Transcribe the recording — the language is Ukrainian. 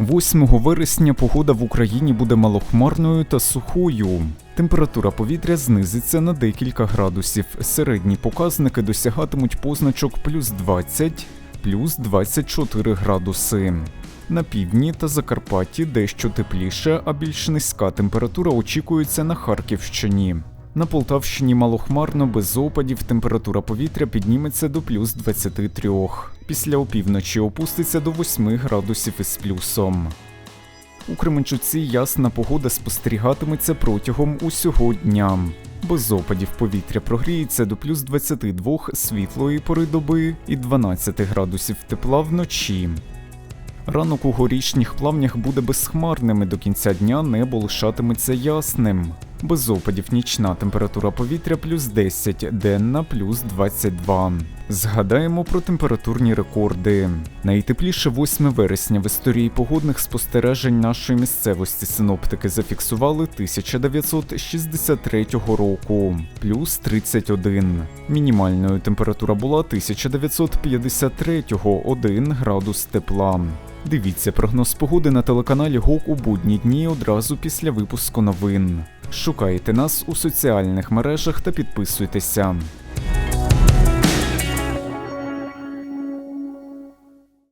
8 вересня погода в Україні буде малохмарною та сухою. Температура повітря знизиться на декілька градусів. Середні показники досягатимуть позначок плюс 20, плюс 24 градуси. На півдні та Закарпатті дещо тепліше, а більш низька температура очікується на Харківщині. На Полтавщині малохмарно без опадів температура повітря підніметься до плюс 23. Після опівночі опуститься до 8 градусів із плюсом. У Кременчуці ясна погода спостерігатиметься протягом усього дня. Без опадів повітря прогріється до плюс 22 світлої пори доби і 12 градусів тепла вночі. Ранок у горішніх плавнях буде безхмарним і до кінця дня небо лишатиметься ясним. Без опадів нічна температура повітря плюс 10, денна плюс 22. Згадаємо про температурні рекорди. Найтепліше 8 вересня в історії погодних спостережень нашої місцевості синоптики зафіксували 1963 року, плюс 31. Мінімальною температура була 1953 1 градус тепла. Дивіться прогноз погоди на телеканалі ГОК у будні дні одразу після випуску новин. Шукайте нас у соціальних мережах та підписуйтеся.